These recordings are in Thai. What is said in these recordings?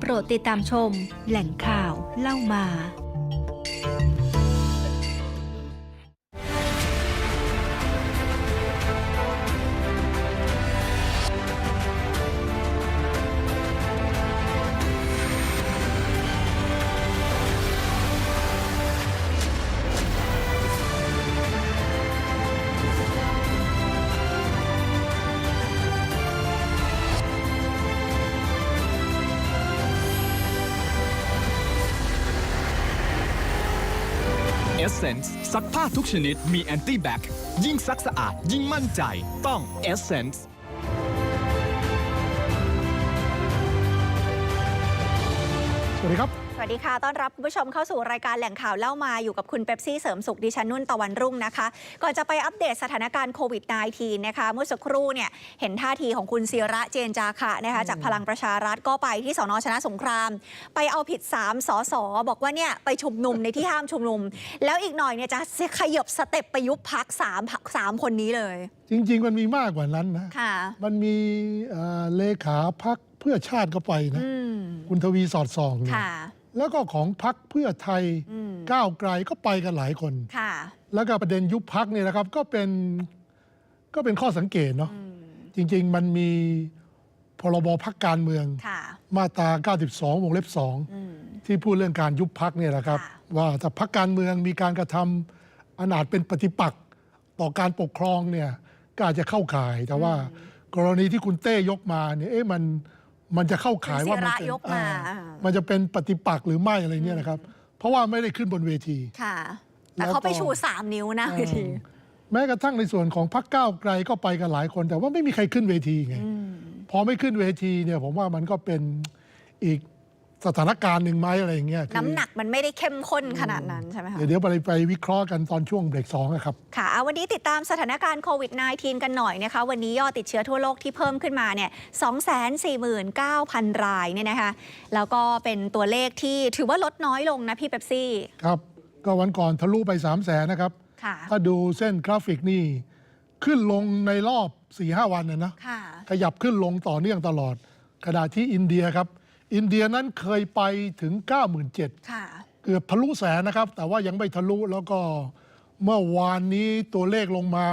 โปรดติดตามชม แหล่งข่าวเล่ามา สักผ้าทุกชนิดมีแอนตี้แบคยิ่งซักสะอาดยิ่งมั่นใจ ต้องเอเซนส์สวัสดีครับ วัสดีค่ะ ต้อนรับคุณผู้ชมเข้าสู่รายการแหล่งข่าวเล่ามาอยู่กับคุณเป๊ปซี่เสริมสุขดิฉันนุ่นตะวันรุ่งนะคะ ก่อนจะไปอัปเดตสถานการณ์โควิด -19 นะคะ เมื่อสักครู่เนี่ยเห็นท่าทีของคุณศิระเจนจาคะนะคะจากพลังประชารัฐก็ไปที่สนชนะสงคราม ไปเอาผิด 3สสบอกว่าเนี่ยไปชุมนุมในที่ห้ามชุมนุม แล้วอีกหน่อยเนี่ยจะขยบสเต็ปไปยุบพักสามพักสามคนนี้เลย จริง ๆ มันมีมากกว่านั้นนะค่ะมันมีเอ่อเลขาพักเพื่อชาติก็ไปนะอืมคุณทวีสอดส่องเนี่ยค่ะ แล้วก็ของพักเพื่อไทยอืมก้าวไกลก็ไปกันหลายคนค่ะแล้วก็ประเด็นยุบพักเนี่ยนะครับก็เป็นก็เป็นข้อสังเกตเนาะอืมจริง ๆ มันมีพรบพักการเมืองค่ะมาตรา 92 วงเล็บอืม2ที่พูดเรื่องการยุบพักเนี่ยแหละครับค่ะว่าถ้าพักการเมืองมีการกระทำอนาจเป็นปฏิปักษ์ต่อการปกครองเนี่ยก็อาจจะเข้าข่ายแต่ว่ากรณีที่คุณเต้ยกมาเนี่ยเอ๊ะมัน มันจะเข้าข่ายว่าคุณศิมัระเป็นยกมาอ่มันจะเป็นปฏิปักษ์หรือไม่อะไรเนี่ยนะครับ เพราะว่าไม่ได้ขึ้นบนเวที ค่ะ แต่แล้วก็เขาไปชูสามนิ้วนะเวที แม้กระทั่งในส่วนของพรรคก้าวไกลก็ไปกันหลายคน แต่ว่าไม่มีใครขึ้นเวทีไงอืมพอไม่ขึ้นเวทีเนี่ยผมว่ามันก็เป็นอีก สถานการณ์หนึ่งไหมอะไรอย่างเงี้ยคือน้ำหนักมันไม่ได้เข้มข้นขนาดนั้นใช่ไหมคะ เดี๋ยวเดี๋ยวไปไปวิเคราะห์กันตอนช่วงเบรกสองอะครับ ค่ะเอาวันนี้ติดตามสถานการณ์โควิด -19 กันหน่อยนะคะ วันนี้ยอดติดเชื้อทั่วโลกที่เพิ่มขึ้นมาเนี่ย249,000 รายเนี่ยนะคะ แล้วก็เป็นตัวเลขที่ถือว่าลดน้อยลงนะพี่เป๊ปซี่ ครับ ก็วันก่อนทะลุไป3 0 0แสนนะครับ ค่ะ ถ้าดูเส้นกราฟิกนี่ ขึ้นลงในรอบ4-5วันนะนะ ค่ะ ขยับขึ้นลงต่อเนื่องตลอดขณะที่อินเดียครับ อินเดียนั้นเคยไปถึง 97,000ค่ะ เกือบทะลุแสนนะครับ แต่ว่ายังไม่ทะลุแล้วก็เมื่อวานนี้ตัวเลขลงมา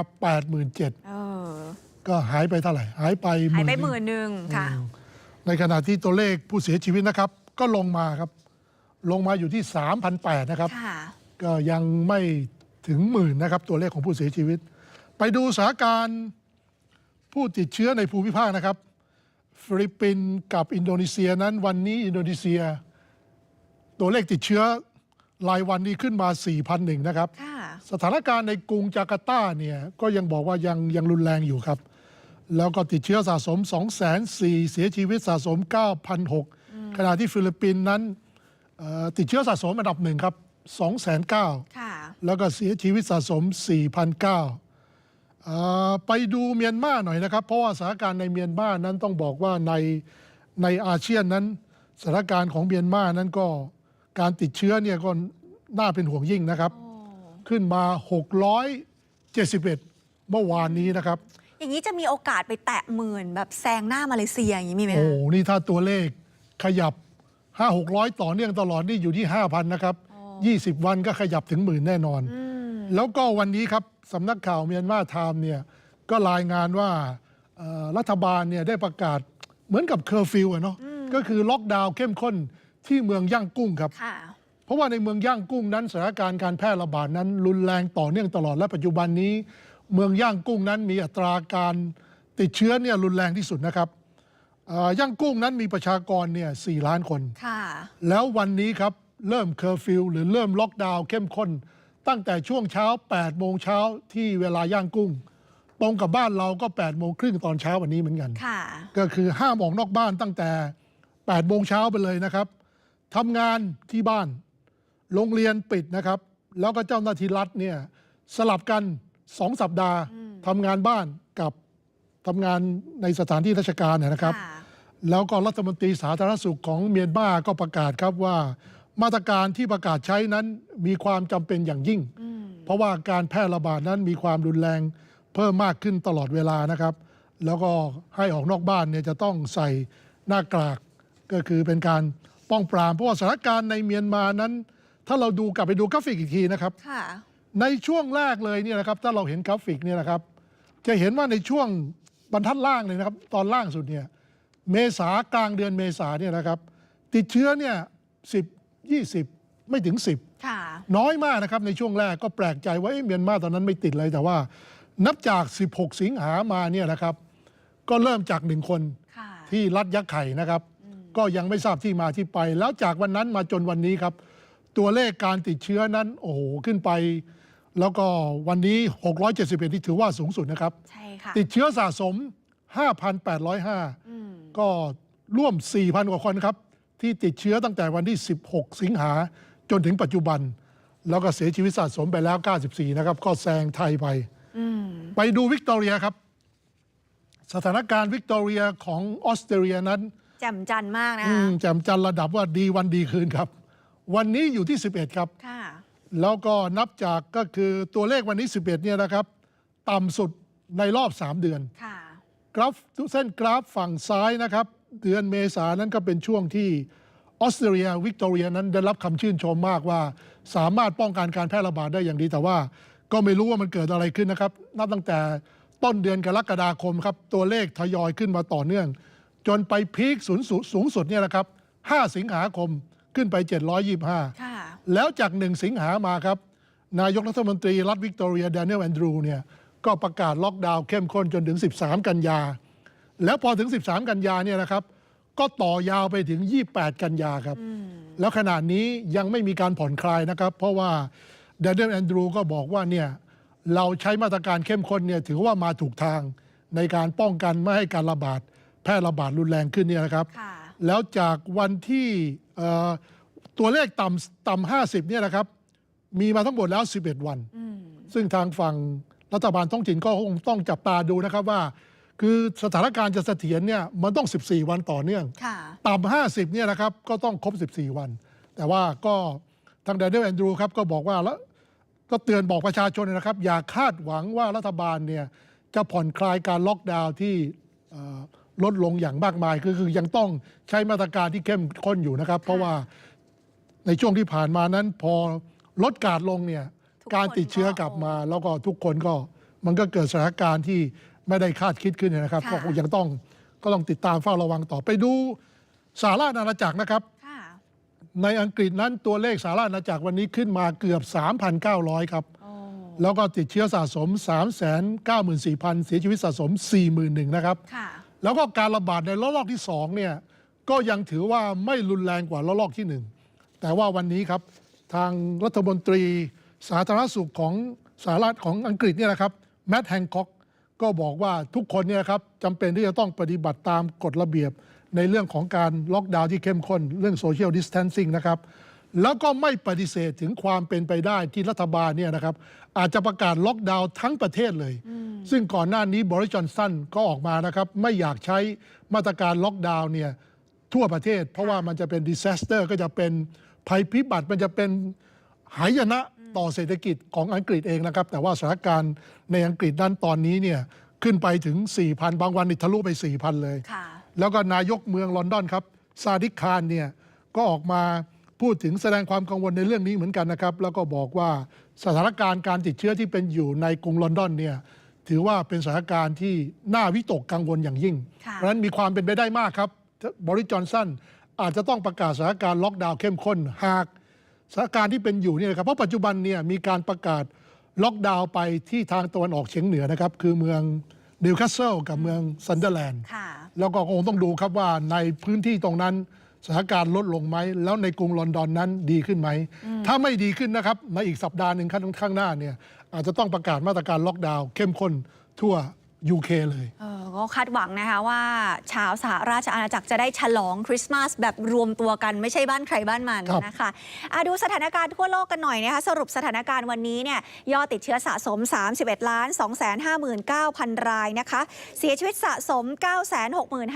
87,000 เออ ก็หายไปเท่าไหร่ หายไปหายไปนึ่งหมื่นหนึ่งค่ะ ในขณะที่ตัวเลขผู้เสียชีวิตนะครับ ก็ลงมาครับ ลงมาอยู่ที่3,800นะครับ ค่ะ ก็ยังไม่ถึงหมื่นนะครับ ตัวเลขของผู้เสียชีวิต ไปดูสถานการณ์ผู้ติดเชื้อในภูมิภาคนะครับ ฟิลิปปินส์กับอินโดนีเซียนั้นวันนี้อินโดนีเซีย ตัวเลขติดเชื้อรายวันนี้ขึ้นมา 4,001นะครับ ค่ะ สถานการณ์ในกรุงจาการ์ตาเนี่ยก็ยังบอกว่ายังยังรุนแรงอยู่ครับ แล้วก็ติดเชื้อสะสม2 4 0 0 0เสียชีวิตสะสม 9,006ขณะที่ฟิลิปปินส์นั้นเอ่อติดเชื้อสะสมอันดับหนึ่งครับ2,900 ค่ะ แล้วก็เสียชีวิตสะสม 4,009เอ่อ ไปดูเมียนมาหน่อยนะครับ เพราะว่าสถานการณ์ในเมียนมานั้นต้องบอกว่าในในอาเซียนนั้นสถานการณ์ของเมียนมานั้นก็การติดเชื้อเนี่ยก็น่าเป็นห่วงยิ่งนะครับ ขึ้นมา 671 เมื่อวานนี้นะครับ อย่างนี้จะมีโอกาสไปแตะหมื่นแบบแซงหน้ามาเลเซียอย่างนี้มีไหมโอ้คะนี่ถ้าตัวเลขขยับ 5 600 ต่อเนื่องตลอดนี่อยู่ที่ 5,000 นะครับ 20 วันก็ขยับถึงหมื่นแน่นอน แล้วก็วันนี้ครับ สำนักข่าวเมียนมาไทม์เนี่ยก็รายงานว่าเอ่อรัฐบาลเนี่ยได้ประกาศเหมือนกับเคอร์ฟิวอะเนาะก็คือล็อกดาวน์เข้มข้นที่เมืองย่างกุ้งครับค่ะเพราะว่าในเมืองย่างกุ้งนั้นสถานการณ์การแพร่ระบาดนั้น รุนแรงต่อเนื่องตลอดและปัจจุบันนี้ เมืองย่างกุ้งนั้นมีอัตราการติดเชื้อเนี่ยรุนแรงที่สุดนะครับเอ่อย่างกุ้งนั้นมีประชากรเนี่ยสล้านคนค่ะแล้ววันนี้ครับเริ่มเคอร์ฟิวหรือเริ่มล็อกดาวน์เข้มข้น ตั้งแต่ช่วงเช้า 8 โมงเช้าที่เวลาย่างกุ้ง ตรงกับบ้านเราก็ 8 โมงครึ่งตอนเช้าวันนี้เหมือนกัน ค่ะ ก็คือห้ามออกนอกบ้านตั้งแต่ 8 โมงเช้าไปเลยนะครับทำงานที่บ้าน โรงเรียนปิดนะครับ แล้วก็เจ้าหน้าที่รัฐเนี่ยสลับกันสองสัปดาห์ทำงานบ้านกับทำงานในสถานที่ราชการเนยนะครับค่ะแล้วก็รัฐมนตรีสาธารณสุขของเมียนมาก็ประกาศครับว่า มาตรการที่ประกาศใช้นั้นมีความจำเป็นอย่างยิ่ง เพราะว่าการแพร่ระบาดนั้นมีความรุนแรงเพิ่มมากขึ้นตลอดเวลานะครับ แล้วก็ให้ออกนอกบ้านเนี่ยจะต้องใส่หน้ากากก็คือเป็นการป้องปราม เพราะว่าสถานการณ์ในเมียนมานั้น ถ้าเราดูกลับไปดูกราฟิกอีกทีนะครับค่ะในช่วงแรกเลยเนี่ยนะครับ ถ้าเราเห็นกราฟิกเนี่ยนะครับ จะเห็นว่าในช่วงบรรทัดล่างเลยนะครับ ตอนล่างสุดเนี่ยเมษากลางเดือนเมษาเนี่ยนะครับ ติดเชื้อเนี่ยสิบ ยี่สิบไม่ถึง 10ค่ะน้อยมากนะครับในช่วงแรกก็แปลกใจว่าเอ๊ะเมียนมาตอนนั้นไม่ติดเลยแต่ว่า นับจาก 16 สิงหามาเนี่ยนะครับ ก็เริ่มจากหนึ่งคนค่ะที่รัฐยักษ์ไข่นะครับ ก็ยังไม่ทราบที่มาที่ไป แล้วจากวันนั้นมาจนวันนี้ครับ ตัวเลขการติดเชื้อนั้น โอ้โหขึ้นไป แล้วก็วันนี้ 671ที่ถือว่าสูงสุดนะครับใช่ค่ะติดเชื้อสะสม 5,805อืมก็ร่วม 4,000 กว่าคนครับ ที่ติดเชื้อตั้งแต่วันที่ 16 สิงหาจนถึงปัจจุบัน แล้วก็เสียชีวิตสะสมไปแล้ว 94 นะครับ ก็แซงไทยไปอืมไปดูวิกตอเรียครับ สถานการณ์วิกตอเรียของออสเตรเลียนั้นแจ่มจันมากนะอืคะมแจ่มจันทร์ระดับว่าดีวันดีคืนครับ วันนี้อยู่ที่ 11 ครับค่ะแล้วก็นับจากก็คือตัวเลขวันนี้ 11 เนี่ยนะครับ ต่ำสุดในรอบ 3 เดือนค่ะกราฟเส้นกราฟฝั่งซ้ายนะครับ เดือนเมษานั้นก็เป็นช่วงที่ออสเตรเลียวิกตอเรียนั้นได้รับคำชื่นชมมากว่า สามารถป้องกันการแพร่ระบาดได้อย่างดีแต่ว่า ก็ไม่รู้ว่ามันเกิดอะไรขึ้นนะครับ นับตั้งแต่ต้นเดือนกรกฎาคมครับ ตัวเลขทยอยขึ้นมาต่อเนื่อง จนไปพีคสูงสุดสูงสุดเนี่ยนะครับ 5 สิงหาคมขึ้นไป 725ค่ะแล้วจากหนึ่งสิงหามาครับ นายกรัฐมนตรีรัฐวิกตอเรียแดเนียลแอนดรูเนี่ยก็ประกาศล็อกดาวน์เข้มข้นจนถึง 13 กันยา แล้วพอถึง 13 กันยาเนี่ยนะครับ ก็ต่อยาวไปถึง 28 กันยาครับ แล้วขณะนี้ยังไม่มีการผ่อนคลายนะครับ เพราะว่าแดเนียลแอนดรูก็บอกว่าเนี่ยเราใช้มาตรการเข้มข้นเนี่ยถือว่ามาถูกทางในการป้องกันไม่ให้การระบาดแพร่ระบาดรุนแรงขึ้นเนี่ยนะครับค่ะแล้วจากวันที่เอ่อตัวเลขต่ำต่ำห้าสิบเนี่ยนะครับ มีมาทั้งหมดแล้ว 11 วันอืมซึ่งทางฝั่งรัฐบาลท้องถิ่นก็คงต้องจับตาดูนะครับว่า คือสถานการณ์จะเสถียรเนี่ยมันต้อง 14 วันต่อเนื่อง ค่ะ ต่ำ50เนี่ยนะครับก็ต้องครบ 14 วัน แต่ว่าก็ทางแดเนียลแอนดรูครับก็บอกว่าแล้วก็เตือนบอกประชาชนนะครับ อย่าคาดหวังว่ารัฐบาลเนี่ยจะผ่อนคลายการล็อกดาวน์ที่เอ่อลดลงอย่างมากมายคือคือยังต้องใช้มาตรการที่เข้มข้นอยู่นะครับ เพราะว่าในช่วงที่ผ่านมานั้นพอลดการลงเนี่ยทุกคนการติดเชื้อกลับมา แล้วก็ทุกคนก็มันก็เกิดสถานการณ์ที่ ไม่ได้คาดคิดขึ้นนะครับค่ะก็คงยังต้องก็ต้องติดตามเฝ้าระวังต่อไปดูสหราชอาณาจักรนะครับค่ะในอังกฤษนั้นตัวเลขสหราชอาณาจักรวันนี้ขึ้นมาเกือบ 3,900 ครับโอ้แล้วก็ติดเชื้อสะสม 394,000 เสียชีวิตสะสม 41,000นะครับค่ะแล้วก็การระบาดในระลอกที่ 2 เนี่ย ก็ยังถือว่าไม่รุนแรงกว่าระลอกที่ 1 แต่ว่าวันนี้ครับทางรัฐมนตรีสาธารณสุขของสหรัฐของอังกฤษเนี่ยนะครับแมตต์แฮงค็อก ก็บอกว่าทุกคนเนี่ยครับจำเป็นที่จะต้องปฏิบัติตามกฎระเบียบ ในเรื่องของการล็อกดาวน์ที่เข้มข้น เรื่องโซเชียลดิส a ทนซิ่งนะครับ แล้วก็ไม่ปฏิเสธถึงความเป็นไปได้ที่รัฐบาลเนี่ยนะครับ อาจจะประกาศล็อกดาวน์ทั้งประเทศเลย ซึ่งก่อนหน้านี้บริจอนสันก็ออกมานะครับ ไม่อยากใช้มาตรการล็อกดาวน์เนี่ยทั่วประเทศ เพราะว่ามันจะเป็นดิ s าสเตอร์ก็จะเป็นภัยพิบัติมันจะเป็นหายนะ ต่อเศรษฐกิจของอังกฤษเองนะครับ แต่ว่าสถานการณ์ในอังกฤษนั้นตอนนี้เนี่ยขึ้นไปถึง 4,000 บางวันนี่ทะลุไป 4,000 เลยค่ะแล้วก็นายกเมืองลอนดอนครับ ซาดิกคารเนี่ยก็ออกมาพูดถึงแสดงความกังวลในเรื่องนี้เหมือนกันนะครับ แล้วก็บอกว่าสถานการณ์การติดเชื้อที่เป็นอยู่ในกรุงลอนดอนเนี่ยถือว่าเป็นสถานการณ์ที่น่าวิตกกังวลอย่างยิ่งค่ะเพราะฉะนั้นมีความเป็นไปได้มากครับบริจอนสันอาจจะต้องประกาศสถานการณ์ล็อกดาวน์เข้มข้นหาก สถานการณ์ที่เป็นอยู่เนี่ยนะครับเพราะปัจจุบันเนี่ยมีการประกาศล็อกดาวน์ไปที่ทางตะวันออกเฉียงเหนือนะครับ คือเมืองนิวคาสเซิลกับเมืองซันเดอร์แลนด์ค่ะ แล้วก็คงต้องดูครับว่าในพื้นที่ตรงนั้นสถานการณ์ลดลงไหม แล้วในกรุงลอนดอนนั้นดีขึ้นไหม ถ้าไม่ดีขึ้นนะครับ ในอีกสัปดาห์หนึ่งข้างข้างหน้าเนี่ยอาจจะต้องประกาศมาตรการล็อกดาวน์เข้มข้นทั่ว UK เลยเออก็คาดหวังนะคะว่าชาวสหราชอาณาจักรจะได้ฉลองคริสต์มาสแบบรวมตัวกันไม่ใช่บ้านใครบ้านมันครับนะคะอะดูสถานการณ์ทั่วโลกกันหน่อยนะคะสรุปสถานการณ์วันนี้เนี่ยยอดติดเชื้อสะสม 31ล้าน259,000 รายนะคะ เสียชีวิตสะสม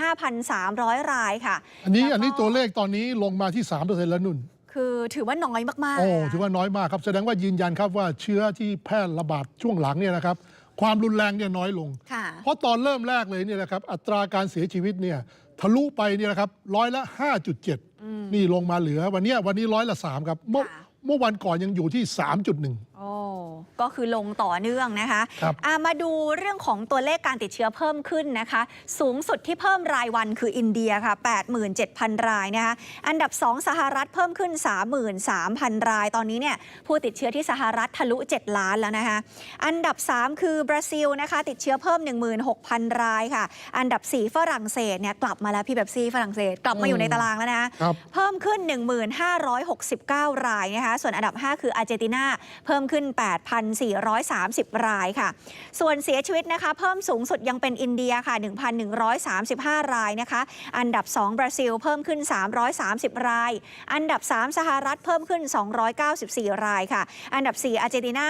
965,300 รายค่ะ อันนี้แล้ก็อันนี้ตัวเลขตอนนี้ลงมาที่ 3%แล้วนุ่นคือถือว่าน้อยมากๆ โอ้เลยนะถือว่าน้อยมากครับ แสดงว่ายืนยันครับว่าเชื้อที่แพร่ระบาดช่วงหลังเนี่ยนะครับ ความรุนแรงเนี่ยน้อยลงค่ะเพราะตอนเริ่มแรกเลยเนี่ยนะครับอัตราการเสียชีวิตเนี่ยทะลุไปเนี่ยนะครับร้อยละ 5.7 นี่ลงมาเหลือวันเนี้ยวันนี้ร้อยละ3ครับเมื่อค่ะเมื่อวันก่อนยังอยู่ที่ 3.1 โอ้ก็คือลงต่อเนื่องนะคะครับ อะมาดูเรื่องของตัวเลขการติดเชื้อเพิ่มขึ้นนะคะ สูงสุดที่เพิ่มรายวันคืออินเดียค่ะ 87,000 รายนะคะ อันดับ 2 สหรัฐเพิ่มขึ้น 33,000 ราย ตอนนี้เนี่ยผู้ติดเชื้อที่สหรัฐทะลุ 7 ล้านแล้วนะคะ อันดับ 3 คือบราซิลนะคะ ติดเชื้อเพิ่ม 16,000 รายค่ะ อันดับ 4 ฝรั่งเศสเนี่ยกลับมาแล้วพี่แบบซี่ฝรั่งเศสกลับมาอยู่ในตารางแล้วนะครับ เพิ่มขึ้น 1,569 รายนะคะ ส่วนอันดับ 5 คืออาร์เจนตินาเพิ่มขึ้น 8,430 รายค่ะ ส่วนเสียชีวิตนะคะ เพิ่มสูงสุดยังเป็นอินเดียค่ะ 1,135 รายนะคะ อันดับ 2 บราซิล เพิ่มขึ้น 330 ราย อันดับ 3 สหรัฐเพิ่มขึ้น 294 รายค่ะ อันดับ 4 อาร์เจนตินา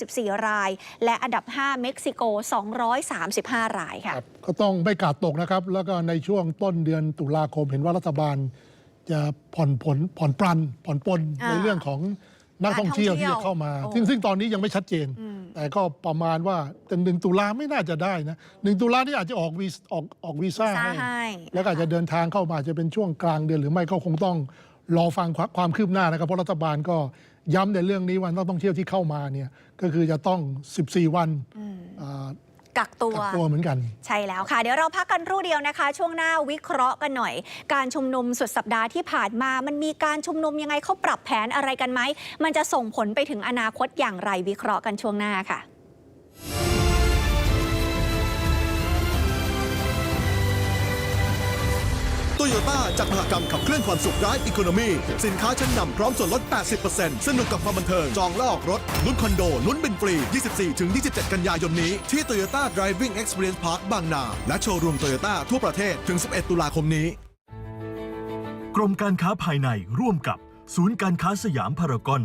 254 ราย และอันดับ 5 เม็กซิโก 235 รายค่ะครับก็ต้องไม่กาดตกนะครับ แล้วก็ในช่วงต้นเดือนตุลาคมเห็นว่ารัฐบาลจะผ่อนผลผ่อนปรันผ่อนปลนอ่าในเรื่องของ นักท่องเที่ยวนักท่องเที่ที่ยวจะเข้ามาโอ้ซึ่งซึ่งตอนนี้ยังไม่ชัดเจนอืมแต่ก็ประมาณว่าแต่หนึ่งตุลาไม่น่าจะได้นะหนึ่งตุลานี่อาจจะออกวีซออกออกวีซ่าซ่าให้ให้ แล้วก็อาจจะเดินทางเข้ามาจะเป็นช่วงกลางเดือนหรือไม่ก็คงต้องรอฟังความความคืบหน้านะครับ เพราะรัฐบาลก็ย้ำในเรื่องนี้ว่านักท่องเที่ยวที่เข้ามาเนี่ยก็คือจะต้อง 14 วันอืมอ่า กักตัวกักตัวเหมือนกัน ใช่แล้วค่ะ เดี๋ยวเราพักกันครู่เดียวนะคะ ช่วงหน้าวิเคราะห์กันหน่อย การชุมนุมสุดสัปดาห์ที่ผ่านมา มันมีการชุมนุมยังไงเขาปรับแผนอะไรกันไหมมันจะส่งผลไปถึงอนาคตอย่างไรวิเคราะห์กันช่วงหน้าค่ะ โตโยต้าจัดมหกรรมขับเคลื่อนความสุขร้ายอีโคโนมีสินค้าชั้นนำพร้อมส่วนลด 80%สนุกกับความบันเทิง จองและออกรถ ลุ้นคอนโด ลุ้นบินฟรี 24-27 กันยายนนี้ ที่ Toyota Driving Experience Park บางนา และโชว์รูมโตโยต้าทั่วประเทศถึง 11 ตุลาคมนี้ กรมการค้าภายในร่วมกับศูนย์การค้าสยามพารากอน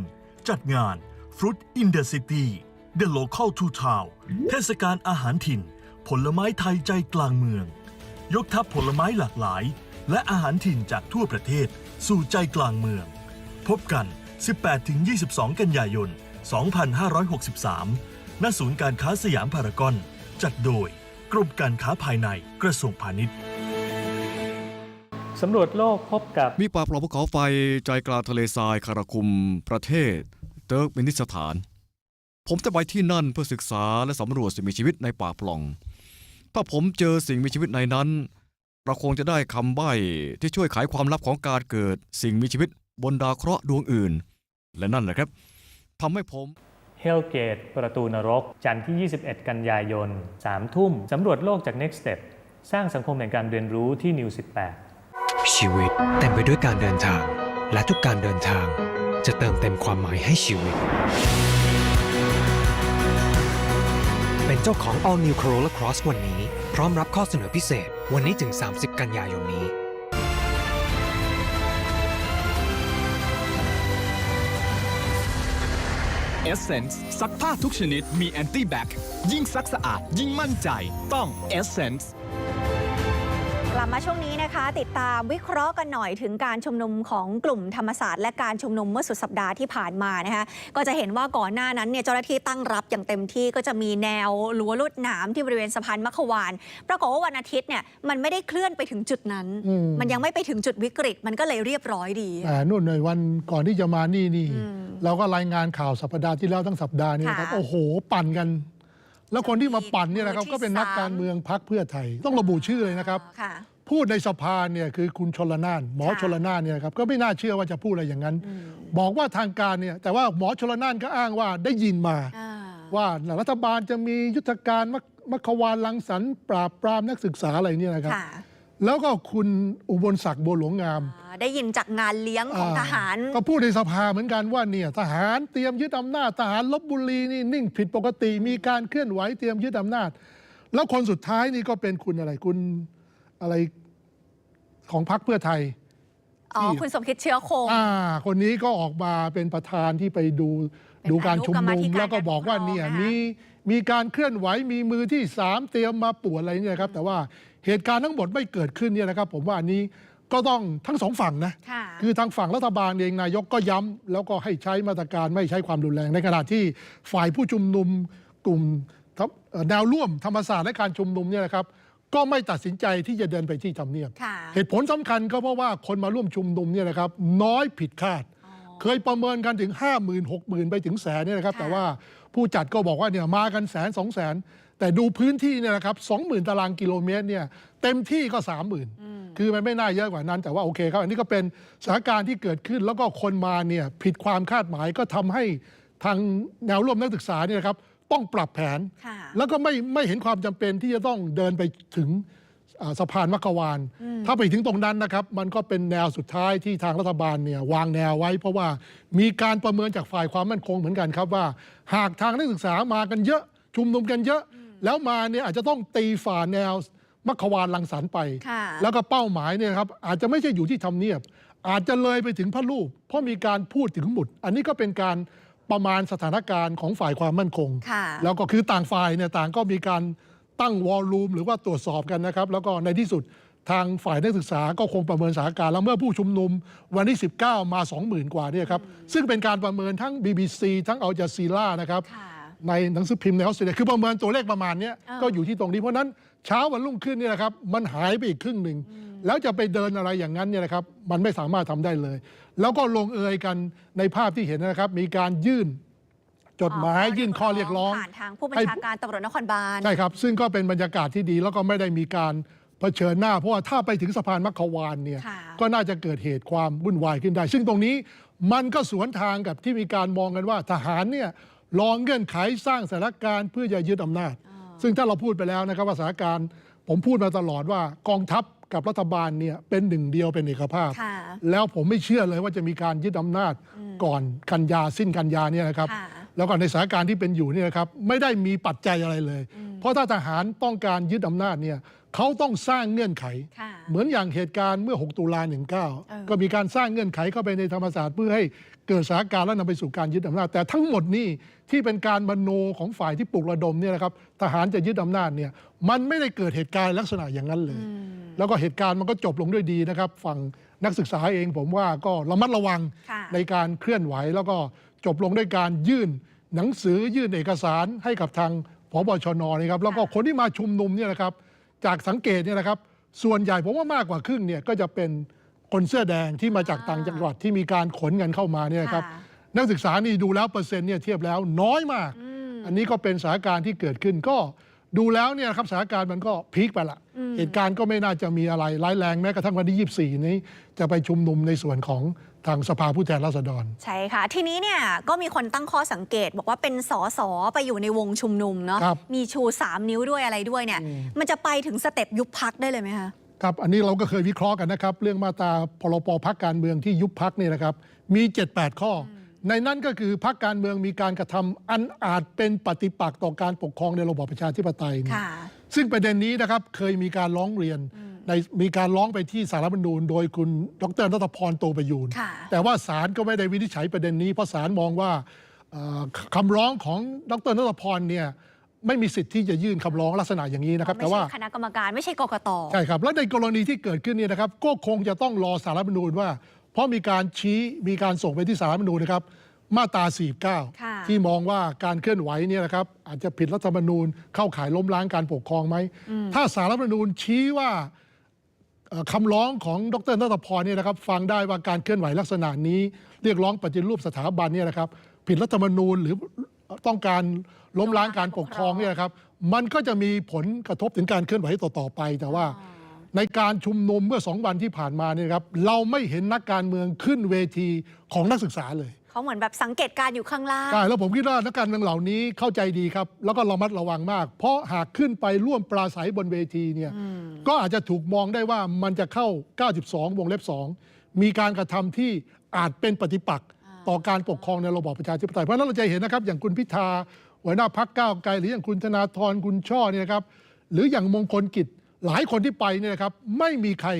จัดงาน Fruit in the City The Local to Town เทศกาลอาหารถิ่น ผลไม้ไทยใจกลางเมือง ยกทัพผลไม้หลากหลาย และอาหารถิ่นจากทั่วประเทศสู่ใจกลางเมือง พบกัน 18-22 กันยายน 2563 ณ ศูนย์การค้าสยามพารากอน จัดโดยกรมการค้าภายในกระทรวงพาณิชย์สำรวจโลกพบกับ มีป่าปล่องภูเขาไฟใจกลางทะเลทรายคาราคุม ประเทศ เติร์กเมนิสถาน ผมจะไปที่นั่นเพื่อศึกษาและสำรวจสิ่งมีชีวิตในป่าปล่อง ถ้าผมเจอสิ่งมีชีวิตในนั้น เราคงจะได้คำใบ้ที่ช่วยไขความลับของการเกิดสิ่งมีชีวิตบนดาวเคราะห์ดวงอื่น และนั่นแหละครับทำให้ผม เฮลเกต ประตูนรก จันทร์ที่ 21 กันยายน 3 ทุ่ม สำรวจโลกจาก Next Step สร้างสังคมแห่งการเรียนรู้ที่นิว18 ชีวิตเต็มไปด้วยการเดินทาง และทุกการเดินทางจะเติมเต็มความหมายให้ชีวิต เป็นเจ้าของ All New Corolla Cross วันนี้พ ร้อมรับข้อเสนอพิเศษวันนี้ถึง 30 กันยายนนี้ เอเซนส์ซักผ้าทุกชนิดมีแอนตี้แบคยิ่งซักสะอาดยิ่งมั่นใจต้องเอเซนส์ บมาช่วงนี้นะคะ ติดตามวิเคราะห์กันหน่อยถึงการชุมนุมของกลุ่มธรรมศาสตร์และการชุมนุมเมื่อสุดสัปดาห์ที่ผ่านมานะคะก็จะเห็นว่าก่อนหน้านั้นเนี่ยเจ้าหน้าที่ตั้งรับอย่างเต็มที่ก็จะมีแนวรั้วลวดหนามที่บริเวณสะพานมัคควานปรากฏว่าวันอาทิตย์เนี่ยมันไม่ได้เคลื่อนไปถึงจุดนั้นอืมมันยังไม่ไปถึงจุดวิกฤต มันก็เลยเรียบร้อยดีอ่านู่นในวันก่อนที่จะมานี่นี่อืมเราก็รายงานข่าวสัปดาห์ที่แล้วทั้งสัปดาห์นี้นะครับค่ะโอ้โห ปั่นกัน แล้วคนที่มาปั่นเนี่ยนะครับมือที่ก็เป็นนักการเมืองพักเพื่อไทย ต้องระบุชื่อเลยนะครับค่ะ พูดในสภาเนี่ยคือคุณชลนานหมอค่ะชลนานเนี่ยนะครับก็ไม่น่าเชื่อว่าจะพูดอะไรอย่างนั้นอืมบอกว่าทางการเนี่ยแต่ว่าหมอชลนานก็อ้างว่าได้ยินมาอ่าว่ารัฐบาลจะมียุทธการมัคมัคควานลังสรรค์ปราบปรามนักศึกษาอะไรเนี่ยนะครับค่ะแล้วก็คุณอุบลศักดิ์บัวหลวงงามอ่าได้ยินจากงานเลี้ยงของทหาร ก็พูดในสภาเหมือนกันว่าเนี่ยทหารเตรียมยึดอำนาจทหารลบบุรีนี่นิ่งผิดปกติมีการเคลื่อนไหวเตรียมยึดอำนาจ แล้วคนสุดท้ายนี่ก็เป็นคุณอะไรคุณ อะไรของพรรคเพื่อไทย อ๋อ ที่ คุณสมคิดเชื้อคง อ่า คนนี้ก็ออกมาเป็นประธานที่ไปดูเป็นดูการชุมอนุกรรมานุธิมการแล้วก็บอกว่าการปกครองเนี่ยนะคะ มีมีการเคลื่อนไหวมีมือที่สามเตรียมมาป่วนอะไรเนี่ยครับ แต่ว่าเหตุการณ์ทั้งหมดไม่เกิดขึ้นเนี่ยนะครับ ผมว่าอันนี้ก็ต้องทั้งสองฝั่งนะ ค่ะ คือทางฝั่งรัฐบาลเองนายกก็ย้ำแล้วก็ให้ใช้มาตรการไม่ใช้ความรุนแรง ในขณะที่ฝ่ายผู้ชุมนุมกลุ่มทัพเอ่อแนวร่วมธรรมศาสตร์และการชุมนุมเนี่ยนะครับ ก็ไม่ตัดสินใจที่จะเดินไปที่ทำเนียบ ค่ะ เหตุผลสำคัญก็เพราะว่าคนมาร่วมชุมนุมเนี่ยนะครับน้อยผิดคาด เคยประเมินกันถึง 5 0 0 0 0 6 0 0 0ไปถึงแสนเนี่ยนะครับ ค่ะ แต่ว่าผู้จัดก็บอกว่าเนี่ยมากันแสนสองแสนแต่ดูพื้นที่เนี่ยนะครับ20,000ตารางกิโลเมตรเนี่ยเต็มที่ก็30,000คือมันไม่น่าเยอะกว่านั้นแต่ว่าโอเคครับ อันนี้ก็เป็นสถานการณ์ที่เกิดขึ้นแล้วก็คนมาเนี่ยผิดความคาดหมายก็ทำให้ทางแนวร่วมนักศึกษาเนี่ยนะครับ ต้องปรับแผนค่ะแล้วก็ไม่ไม่เห็นความจำเป็นที่จะต้องเดินไปถึงอ่าสะพานมักกะวาน ถ้าไปถึงตรงนั้นนะครับ มันก็เป็นแนวสุดท้ายที่ทางรัฐบาลเนี่ยวางแนวไว้ เพราะว่ามีการประเมินจากฝ่ายความมั่นคงเหมือนกันครับว่า หากทางนักศึกษามากันเยอะ ชุมนุมกันเยอะ แล้วมาเนี่ยอาจจะต้องตีฝ่าแนวมักขวานลังสรรค์ไปค่ะแล้วก็เป้าหมายเนี่ยครับอาจจะไม่ใช่อยู่ที่ทำเนียบ อาจจะเลยไปถึงพระรูป เพราะมีการพูดถึงหมุด อันนี้ก็เป็นการ ประมาณสถานการณ์ของฝ่ายความมั่นคงค่ะแล้วก็คือต่างฝ่ายเนี่ยต่างก็มีการตั้งวอลลุ่มหรือว่าตรวจสอบกันนะครับ แล้วก็ในที่สุดทางฝ่ายนักศึกษาก็คงประเมินสถานการณ์ แล้วเมื่อผู้ชุมนุมวันที่ 19 มา 20,000 กว่าเนี่ยครับ ซึ่งเป็นการประเมินทั้ง BBC ทั้งอัลจาซีล่านะครับค่ะในหนังสือพิมพ์ในออสเตรเลียคือประเมินตัวเลขประมาณเนี้ยอ่าก็อยู่ที่ตรงนี้เพราะฉะนั้นเช้าวันรุ่งขึ้นเนี่ยนะครับมันหายไปอีกครึ่งหนึ่ง แล้วจะไปเดินอะไรอย่างนั้นเนี่ยนะครับมันไม่สามารถทำได้เลย แล้วก็ลงเอยกันในภาพที่เห็นนะครับ มีการยื่นจดหมายยื่นข้อเรียกร้องผ่านทางผู้บัญชาการตำรวจนครบาลใช่ครับ ซึ่งก็เป็นบรรยากาศที่ดีแล้วก็ไม่ได้มีการเผชิญหน้า เพราะว่าถ้าไปถึงสะพานมัคควานเนี่ยค่ะก็น่าจะเกิดเหตุความวุ่นวายขึ้นได้ ซึ่งตรงนี้มันก็สวนทางกับที่มีการมองกันว่าทหารเนี่ยลองเงื่อนไขสร้างสถานการณ์เพื่อจะยึดอำนาจ ซึ่งถ้าเราพูดไปแล้วนะครับว่าสถานการณ์ผมพูดมาตลอดว่ากองทัพ กับรัฐบาลเนี่ยเป็นหนึ่งเดียวเป็นเอกภาพ ค่ะแล้วผมไม่เชื่อเลยว่าจะมีการยึดอำนาจก่อนกันยาสิ้นกันยาเนี่ยนะครับ ค่ะแล้วก็ในสถานการณ์ที่เป็นอยู่เนี่ยนะครับไม่ได้มีปัจจัยอะไรเลย เพราะถ้าทหารต้องการยึดอำนาจเนี่ย เขาต้องสร้างเงื่อนไข ค่ะ เหมือนอย่างเหตุการณ์เมื่อ 6 ตุลาอ19 ก็มีการสร้างเงื่อนไขเข้าไปในธรรมศาสตร์เพื่อให้เกิดสถานการณ์แล้วนำไปสู่การยึดอำนาจ แต่ทั้งหมดนี่ที่เป็นการมโนของฝ่ายที่ปลุกระดมเนี่ยนะครับทหารจะยึดอำนาจเนี่ยมันไม่ได้เกิดเหตุการณ์ลักษณะอย่างนั้นเลย แล้วก็เหตุการณ์มันก็จบลงด้วยดีนะครับ ฝั่งนักศึกษาเองผมว่าก็ระมัดระวังค่ะ ในการเคลื่อนไหว แล้วก็จบลงด้วยการยื่นหนังสือยื่นเอกสารให้กับทางพบชนนะครับ แล้วก็คนที่มาชุมนุมเนี่ยนะครับ จากสังเกตเนี่ยนะครับ ส่วนใหญ่ผมว่ามากกว่าครึ่งเนี่ยก็จะเป็นคนเสื้อแดงที่มาจากต่างจังหวัดที่มีการขนเงินเข้ามาเนี่ยนะครับ ค่ะ นักศึกษานี่ดูแล้วเปอร์เซ็นต์เนี่ยเทียบแล้วน้อยมาก อันนี้ก็เป็นสถานการณ์ที่เกิดขึ้นก็ดูแล้วเนี่ยครับสถานการณ์มันก็พีคไปละ เหตุการณ์ก็ไม่น่าจะมีอะไรร้ายแรงแม้กระทั่งวันที่ 24 นี้ จะไปชุมนุมในส่วนของ ทางสภาผู้แทนราษฎร ใช่ค่ะ ทีนี้เนี่ยก็มีคนตั้งข้อสังเกต บอกว่าเป็นสอสอไปอยู่ในวงชุมนุมเนาะครับ มีชู 3 นิ้วด้วยอะไรด้วยเนี่ย มันจะไปถึงสเต็ปยุบพักได้เลยไหมคะ ครับ อันนี้เราก็เคยวิเคราะห์กันนะครับ เรื่องมาตราพรบพักการเมืองที่ยุบพักเนี่ยนะครับ มี 7-8 ข้ออ ในนั้นก็คือพักการเมืองมีการกระทำอันอาจเป็นปฏิปักษ์ต่อการปกครองในระบอบประชาธิปไตยเนี่ยค่ะซึ่งประเด็นนี้นะครับเคยมีการร้องเรียนในมีการร้องไปที่สารรัฐธรรมนูญ โดยคุณดรนัตพรโตประยูนค่ะแต่ว่าศาลก็ไม่ได้วินิจฉัยประเด็นนี้ เพราะศาลมองว่าเอ่อคำร้องของดรนัตพรเนี่ยไม่มีสิทธิ์ที่จะยื่นคำร้องลักษณะอย่างนี้นะครับไม่แต่ใช่ว่าคณะกรรมการไม่ใช่กกตใช่ครับ แล้วในกรณีที่เกิดขึ้นเนี่ยนะครับ ก็คงจะต้องรอสารรัฐธรรมนูญว่า เพราะมีการชี้มีการส่งไปที่สารรัฐธรรมนูญนะครับ มาตรา ค่ะ49 ที่มองว่าการเคลื่อนไหวเนี่ยนะครับอาจจะผิดรัฐธรรมนูญเข้าข่ายล้มล้างการปกครองไหม ถ้าสารรัฐธรรมนูญชี้ว่าเอ่อคำร้องของดรนัตพรเนี่ยนะครับ ฟังได้ว่าการเคลื่อนไหวลักษณะนี้ เรียกร้องปฏิรูปสถาบันเนี่ยนะครับ ผิดรัฐธรรมนูญหรือต้องการล้มล้างการปกครองเนี่ยนะครับ มันก็จะมีผลกระทบถึงการเคลื่อนไหวต่อๆไป แต่ว่า ในการชุมนุมเมื่อสองวันที่ผ่านมาเนี่ยครับเราไม่เห็นนักการเมืองขึ้นเวทีของนักศึกษาเลยเขาเหมือนแบบสังเกตการณ์อยู่ข้างล่างใช่แล้วผมคิดว่านักการเมืองเหล่านี้เข้าใจดีครับ แล้วก็ระมัดระวังมาก เพราะหากขึ้นไปร่วมปราศัยบนเวทีเนี่ยก็อาจจะถูกมองได้ว่ามันจะเข้า 92 วงเล็บ 2 มีการกระทำที่อาจเป็นปฏิปักษ์ต่อการปกครองในระบอบประชาธิปไตยเพราะฉะนั้นเราจะเห็นนะครับ อย่างคุณพิธาหัวหน้าพักก้าวไกลหรืออย่างคุณธนาธรคุณช่อเนี่ยนะครับหรืออย่างมงคลกิจ หลายคนที่ไปเนี่ยนะครับไม่มีใคร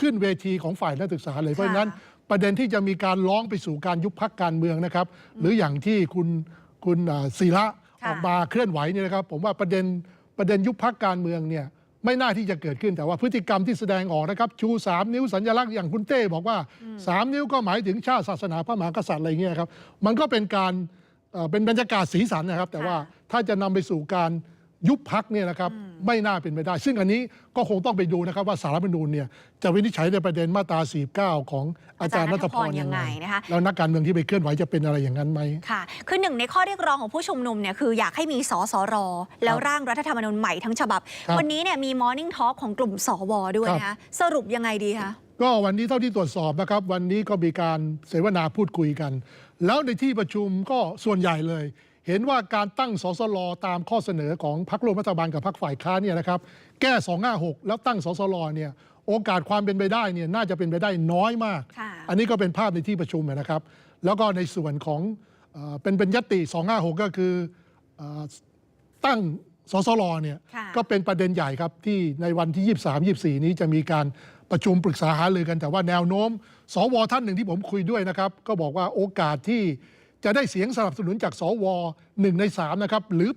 ขึ้นเวทีของฝ่ายนักศึกษาเลยเพราะฉะนั้นประเด็นที่จะมีการร้องไปสู่การยุบพักการเมืองนะครับ หรืออย่างที่คุณคุณอ่าศิระค่ะออกมาเคลื่อนไหวเนี่ยนะครับ ผมว่าประเด็นประเด็นยุบพักการเมืองเนี่ยไม่น่าที่จะเกิดขึ้นแต่ว่าพฤติกรรมที่แสดงออกนะครับ ชู 3 นิ้วสัญลักษณ์อย่างคุณเต้บอกว่า 3 นิ้วก็หมายถึงชาติศาสนาพระมหากษัตริย์อะไรเงี้ยครับมันก็เป็นการเอ่อเป็นบรรยากาศสีสันนะครับ แต่ว่าถ้าจะนำไปสู่การ ยุบพักเนี่ยนะครับไม่น่าเป็นไปได้ ซึ่งอันนี้ก็คงต้องไปดูนะครับว่าสารรัฐธรรมนูญเนี่ยจะวินิจฉัยในประเด็นมาตรา 49 ของอาจารย์นัทพรยังไงนะคะแล้วนักการเมืองที่ไปเคลื่อนไหวจะเป็นอะไรอย่างนั้นไหมค่ะคือหนึ่งในข้อเรียกร้องของผู้ชุมนุมเนี่ยคืออยากให้มีสสรแล้วร่างรัฐธรรมนูญใหม่ทั้งฉบับครับวันนี้เนี่ยมี Morning Talk ของกลุ่มสวด้วยครับนะคะสรุปยังไงดีคะก็วันนี้เท่าที่ตรวจสอบนะครับ วันนี้ก็มีการเสวนาพูดคุยกัน แล้วในที่ประชุมก็ส่วนใหญ่เลย เห็นว่าการตั้งสสลตามข้อเสนอของพรรคร่วมรัฐบาลกับพรรคฝ่ายค้านเนี่ยนะครับแก้ 256 แล้วตั้งสสลเนี่ยโอกาสความเป็นไปได้เนี่ยน่าจะเป็นไปได้น้อยมากค่ะอันนี้ก็เป็นภาพในที่ประชุมนะครับ แล้วก็ในส่วนของเอ่อเป็นเป็นยติ 256 ก็คือเอ่อตั้งสสลเนี่ยค่ะก็เป็นประเด็นใหญ่ครับที่ในวันที่ 23 24 นี้จะมีการประชุมปรึกษาหารือกันแต่ว่าแนวโน้ม สวท่านหนึ่งที่ผมคุยด้วยนะครับ ก็บอกว่าโอกาสที่ จะได้เสียงสนับสนุนจากสวหนึ่งในสามนะครับหรือ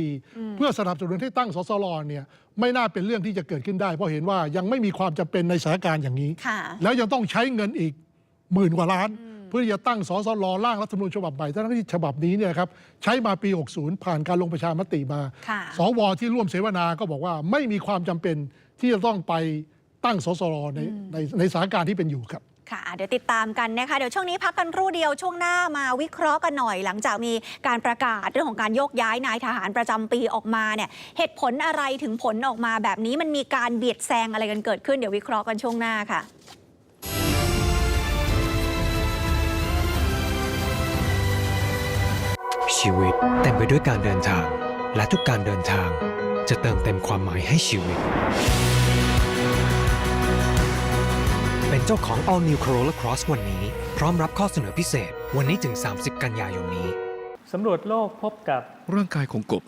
84 เพื่อสนับสนุนให้ตั้งสสลเนี่ยไม่น่าเป็นเรื่องที่จะเกิดขึ้นได้ เพราะเห็นว่ายังไม่มีความจำเป็นในสถานการณ์อย่างนี้ ค่ะแล้วยังต้องใช้เงินอีกหมื่นกว่าล้าน เพื่อที่จะตั้งสสลร่างรัฐธรรมนูญฉบับใหม่ทั้งที่ฉบับนี้เนี่ยครับใช้มาปี 60 ผ่านการลงประชามติมา ค่ะ สวที่ร่วมเสวนาก็บอกว่าไม่มีความจำเป็นที่จะต้องไปตั้งสสลในในในสถานการณ์ที่เป็นอยู่ครับ ค่ะ เดี๋ยวติดตามกันนะคะ เดี๋ยวช่วงนี้พักกันครู่เดียวช่วงหน้ามาวิเคราะห์กันหน่อยหลังจากมีการประกาศเรื่องของการโยกย้ายนายทหารประจำปีออกมาเนี่ยเหตุผลอะไรถึงผลออกมาแบบนี้มันมีการเบียดแซงอะไรกันเกิดขึ้นเดี๋ยววิเคราะห์กันช่วงหน้าค่ะชีวิตเต็มไปด้วยการเดินทาง และทุกการเดินทางจะเติมเต็มความหมายให้ชีวิต เป็นเจ้าของ All New Corolla Cross วันนี้ พร้อมรับข้อเสนอพิเศษ วันนี้ถึง 30 กันยายนนี้ สำรวจโลกพบกับ ร่างกายของกบ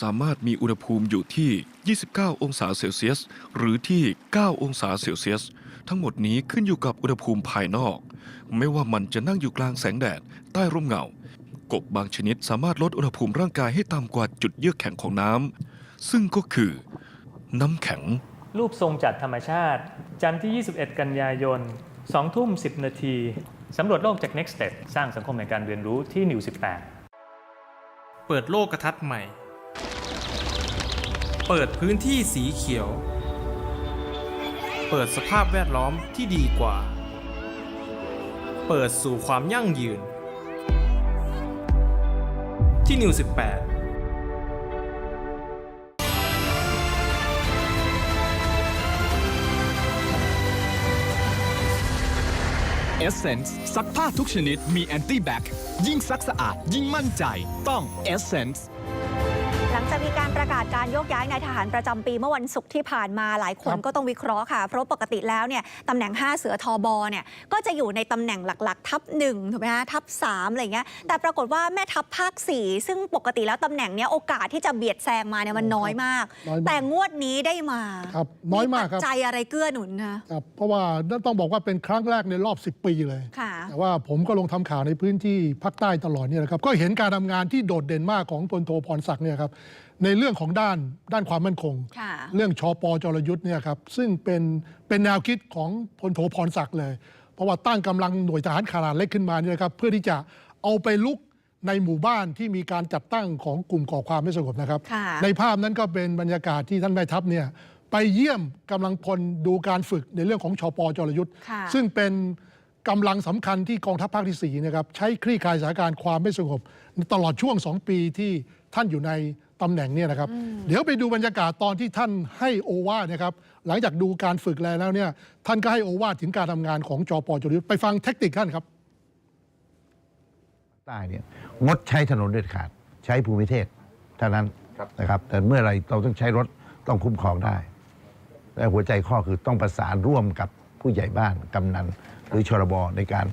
สามารถมีอุณหภูมิอยู่ที่ 29 องศาเซลเซียส หรือที่ 9 องศาเซลเซียส ทั้งหมดนี้ขึ้นอยู่กับอุณหภูมิภายนอก ไม่ว่ามันจะนั่งอยู่กลางแสงแดด ใต้ร่มเงา กบบางชนิดสามารถลดอุณหภูมิร่างกายให้ต่ำกว่าจุดเยือกแข็งของน้ำซึ่งก็คือ น้ำแข็ง รูปทรงจากธรรมชาติ จันทร์ที่ 21 กันยายน 2 ทุ่ม 10 นาทีสำรวจโลกจาก Next Step สร้างสังคมแห่งการเรียนรู้ที่นิว18 เปิดโลกกระทัศน์ใหม่ เปิดพื้นที่สีเขียว เปิดสภาพแวดล้อมที่ดีกว่า เปิดสู่ความยั่งยืน ที่นิว18 Essence ซักผ้าทุกชนิดมีแอนตี้แบคยิ่งซักสะอาดยิ่งมั่นใจต้อง Essence หลัง จากมีการประกาศการโยกย้ายนายทหารประจำปีเมื่อวันศุกร์ที่ผ่านมาหลายคนครับก็ต้องวิเคราะห์ค่ะ เพราะปกติแล้วเนี่ยตำแหน่ง 5 เสือทอบอเนี่ยก็จะอยู่ในตำแหน่งหลัก ๆ ทับ1ถูกไหมฮะทับ3อะไรอย่างเงี้ยแต่ปรากฏว่าแม่ทัพภาค 4 ซึ่งปกติแล้วตำแหน่งเนี้ยโอกาสที่จะเบียดแซงมาเนี่ยมันน้อยมากน้อยมากแต่งวดนี้ได้มาครับน้อยมากครับปัจจัยอะไรเกื้อหนุนคะครับเพราะว่าต้องบอกว่าเป็นครั้งแรกในรอบ 10 ปีเลยค่ะแต่ว่าผมก็ลงทำข่าวในพื้นที่ภาคใต้ตลอดเนี่ยนะครับก็เห็นการทำงานที่โดดเด่นมากของพลโทพรศักดิ์เนี่ยครับในเรื่องของด้านด้านความมั่นคง ค่ะเรื่องชอปอจรยุทธ์เนี่ยครับซึ่งเป็นเป็นแนวคิดของพลโทพรศักดิ์เลย เพราะว่าตั้งกำลังหน่วยทหารขนาดเล็กขึ้นมาเนี่ยครับเพื่อที่จะเอาไปลุกในหมู่บ้านที่มีการจัดตั้งของกลุ่มก่อความไม่สงบนะครับ ค่ะ ในภาพนั้นก็เป็นบรรยากาศที่ท่านแม่ทัพเนี่ยไปเยี่ยมกำลังพลดูการฝึกในเรื่องของชอปอจรยุทธ์ค่ะ ซึ่งเป็นกำลังสำคัญที่กองทัพภาคที่4นะครับใช้คลี่คลายสถานการณ์ความไม่สงบ ตลอดช่วง 2 ปีที่ท่านอยู่ใน ตำแหน่งเนี่ยนะครับ เดี๋ยวไปดูบรรยากาศตอนที่ท่านให้โอวาทนะครับ หลังจากดูการฝึกแล้วเนี่ย ท่านก็ให้โอวาทถึงการทำงานของจอปอจรยุทธ์ไปฟังเทคนิคท่านครับใต้เนี่ยงดใช้ถนนเด็ดขาด ใช้ภูมิเทศเท่านั้นนะครับ แต่เมื่อไหรเราต้องใช้รถต้องคุ้มครองได้และหัวใจข้อคือต้องประสานร่วมกับผู้ใหญ่บ้านกำนันหรือชรบในการ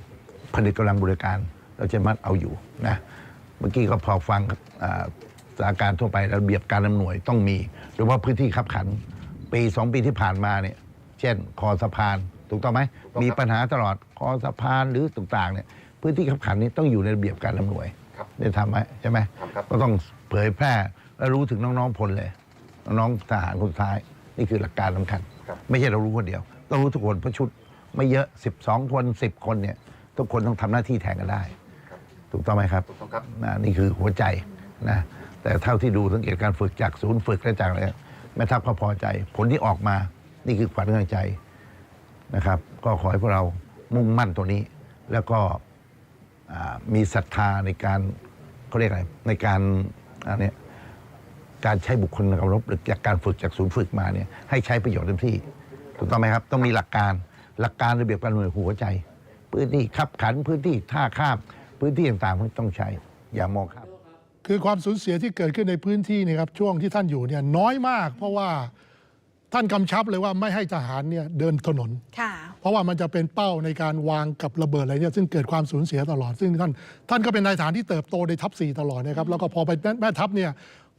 ผลิตกำลังบริการ เราจะมัดเอาอยู่นะเมื่อกี้ก็พอฟังอ่า สถานการณ์ทั่วไประเบียบการนำหน่วยต้องมีโดยเฉพาะพื้นที่ขับขัน ปีสองปีที่ผ่านมาเนี่ยเช่นคอสะพานถูกต้องไหมมีปัญหาตลอดคอสะพานหรือต่างๆเนี่ยพื้นที่ขับขันนี้ต้องอยู่ในระเบียบการนำหน่วยได้ทำไหมใช่ไหมก็ต้องเผยแพร่และรู้ถึงน้องๆพลเลย น้องๆทหารคนสุดท้าย นี่คือหลักการสำคัญ ไม่ใช่เรารู้คนเดียว ต้องรู้ทุกคนเพราะชุดไม่เยอะ 12 คน 10 คนเนี่ยทุกคนต้องทำหน้าที่แทนกันได้ ถูกต้องไหมครับถูกต้องครับนี่คือหัวใจนะ แต่เท่าที่ดูสังเกตการฝึกจากศูนย์ฝึกและจากอะไรแม่ทัพก็พอใจ ผลที่ออกมานี่คือขวัญกำลังใจนะครับ ก็ขอให้พวกเรามุ่งมั่นตัวนี้ แล้วก็มีศรัทธาในการเขาเรียกอะไรในการอันนี้การใช้บุคคลในการรบหรือจากการฝึกจากศูนย์ฝึกมาเนี่ยให้ใช้ประโยชน์เต็มที่ถูกต้องไหมครับ ต้องมีหลักการหลักการระเบียบการหน่วยหัวใจ พื้นที่ขับขันพื้นที่ท่าข้ามพื้นที่ต่างๆต้องใช้อย่ามองข้าม คือความสูญเสียที่เกิดขึ้นในพื้นที่เนยครับช่วงที่ท่านอยู่เนี่ยน้อยมาก เพราะว่าท่านกำชับเลยว่าไม่ให้ทหารเนี่ยเดินถนน ค่ะ เพราะว่ามันจะเป็นเป้าในการวางกับระเบิดอะไรเนี่ยซึ่งเกิดความสูญเสียตลอด ซึ่งท่านท่านก็เป็นนายทหารที่เติบโตในทัพสี่ตลอดนะครับแล้วก็พอไปแม่แม่ทัพเนี่ย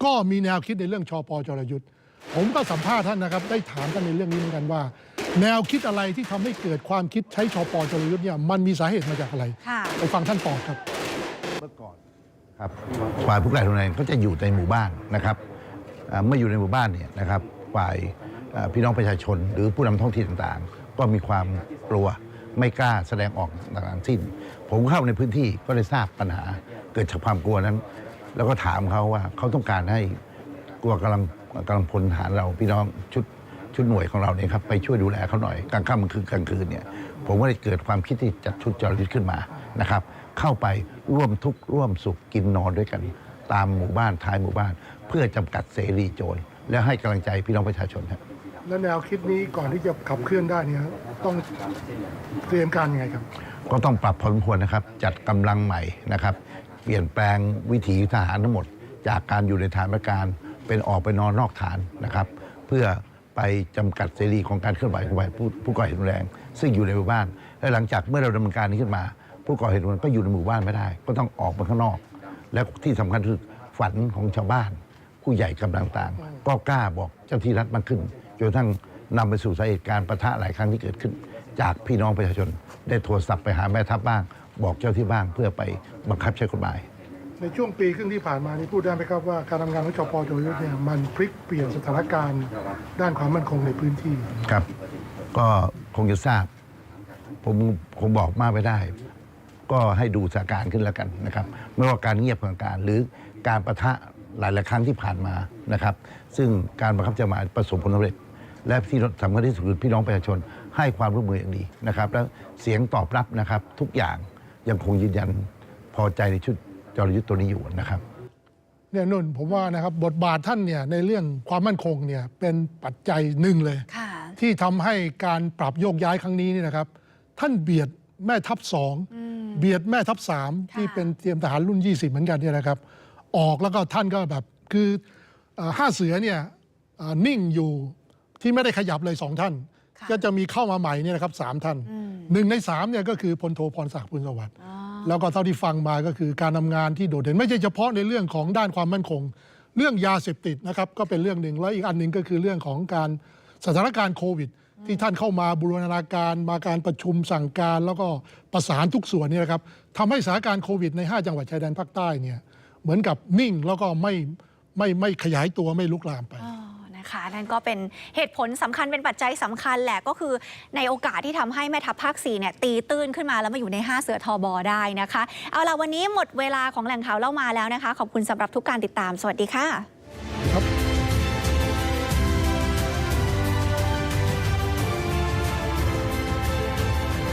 ก็มีแนวคิดในเรื่องชอปจรยุทธ์ผมก็สัมภาษณ์ท่านนะครับได้ถามท่านในเรื่องนี้เหมือนกันว่า แนวคิดอะไรที่ทำให้เกิดความคิดใช้ชอปจรยุทธ์เนี่ยมันมีสาเหตุมาจากอะไรค่ะ ไปฟังท่านตอบครับเมื่อก่อน ครับฝ่ายผู้ใหญ่ทุนแรงก็จะอยู่ในหมู่บ้านนะครับเมื่ออยู่ในหมู่บ้านเนี่ยนะครับฝ่ายพี่น้องประชาชน หรือผู้นำท้องถิ่นต่างๆ ก็มีความกลัวไม่กล้าแสดงออกต่างๆสิ้น ผมเข้าในพื้นที่ก็ได้ทราบปัญหาเกิดจากความกลัวนั้น แล้วก็ถามเขาว่าเขาต้องการให้กลัวกำลังกำลังพลทหารเราพี่น้องชุดชุดหน่วยของเราเนี่ยครับไปช่วยดูแลเขาหน่อยกลางค่ำกลางคืนกลางคืนเนี่ยผมก็เลยเกิดความคิดที่จัดชุดจรยุทธ์ขึ้นมานะครับ เข้าไปร่วมทุกข์ร่วมสุขกินนอนด้วยกัน ตามหมู่บ้านท้ายหมู่บ้าน เพื่อจำกัดเสรีโจรและให้กำลังใจพี่น้องประชาชนครับแล้วแนวคิดนี้ก่อนที่จะขับเคลื่อนได้เนี่ยต้องเตรียมการยังไงครับ ก็ต้องปรับพอสมควรนะครับ จัดกำลังใหม่นะครับ เปลี่ยนแปลงวิถีทหารทั้งหมด จากการอยู่ในฐานประการเป็นออกไปนอนนอกฐานนะครับ เพื่อไปจำกัดเสรีของการเคลื่อนไหวของผู้ผู้ก่อเหตุรุนแรง ซึ่งอยู่ในหมู่บ้านและหลังจากเมื่อเราดำเนินการนี้ขึ้นมา ผู้ก่อเหตุรุนแรงก็อยู่ในหมู่บ้านไม่ได้ ก็ต้องออกมาข้างนอก และที่สำคัญคือฝันของชาวบ้าน ผู้ใหญ่กำลังต่าง ก็กล้าบอกเจ้าที่รัฐมากขึ้นจนกระทั่งนำไปสู่สาเหตุการณ์ประทะหลายครั้งที่เกิดขึ้น จากพี่น้องประชาชน ได้โทรศัพท์ไปหาแม่ทัพบ้าง บอกเจ้าที่บ้างเพื่อไปบังคับใช้กฎหมายในช่วงปีครึ่งที่ผ่านมานี่พูดได้ไหมครับว่าการทำงานของชปจรยุทธ์เนี่ยมันพลิกเปลี่ยนสถานการณ์ด้านความมั่นคงในพื้นที่ครับ ก็คงจะทราบ ผมคงบอกมากไม่ได้ ก็ให้ดูสถานการณ์ขึ้นแล้วกันนะครับ ไม่ว่าการเงียบของการหรือการประทะหลายๆครั้งที่ผ่านมานะครับ ซึ่งการบังคับใช้กฎหมายประสบผลสำเร็จ และที่สำคัญที่สุดคือพี่น้องประชาชนให้ความร่วมมืออย่างดีนะครับ แล้วเสียงตอบรับนะครับ ทุกอย่างยังคงยืนยันพอใจในชุดจรยุทธ์ตัวนี้อยู่นะครับ เนี่ยนุ่นผมว่านะครับบทบาทท่านเนี่ยในเรื่องความมั่นคงเนี่ยเป็นปัจจัยหนึ่งเลย ค่ะ ที่ทำให้การปรับโยกย้ายครั้งนี้นี่นะครับ ท่านเบียดแม่ทัพสอง เบียดแม่ทัพสามที่เป็นเตรียมทหารรุ่น 20 เหมือนกันเนี่ยนะครับ ออกแล้วก็ท่านก็แบบคือเอ่อห้าเสือเนี่ยเอ่อนิ่งอยู่ที่ไม่ได้ขยับเลยสองท่านค่ะก็จะมีเข้ามาใหม่เนี่ยนะครับสามท่านอืมหนึ่งในสามเนี่ยก็คือพลโทพรศักดิ์ปุณสวัสดิ์แล้วก็เท่าที่ฟังมาก็คือการทำงานที่โดดเด่น ไม่ใช่เฉพาะในเรื่องของด้านความมั่นคง เรื่องยาเสพติดนะครับก็เป็นเรื่องหนึ่งแล้วอีกอันหนึ่งก็คือเรื่องของการสถานการณ์โควิด ที่ท่านเข้ามาบูรณาการมาการประชุมสั่งการแล้วก็ประสานทุกส่วนนี่นะครับทำให้สถานการณ์โควิดใน 5 จังหวัดชายแดนภาคใต้เนี่ยเหมือนกับนิ่งแล้วก็ไม่ไม่ไม่ขยายตัวไม่ลุกลามไปนะคะนั่นก็เป็นเหตุผลสำคัญเป็นปัจจัยสำคัญแหละก็คือในโอกาสที่ทำให้แม่ทัพภาค4เนี่ยตีตื้นขึ้นมาแล้วมาอยู่ใน 5 เสือทอบอได้นะคะ เอาล่ะวันนี้หมดเวลาของแหล่งข่าวเล่ามาแล้วนะคะ ขอบคุณสำหรับทุกการติดตาม สวัสดีค่ะ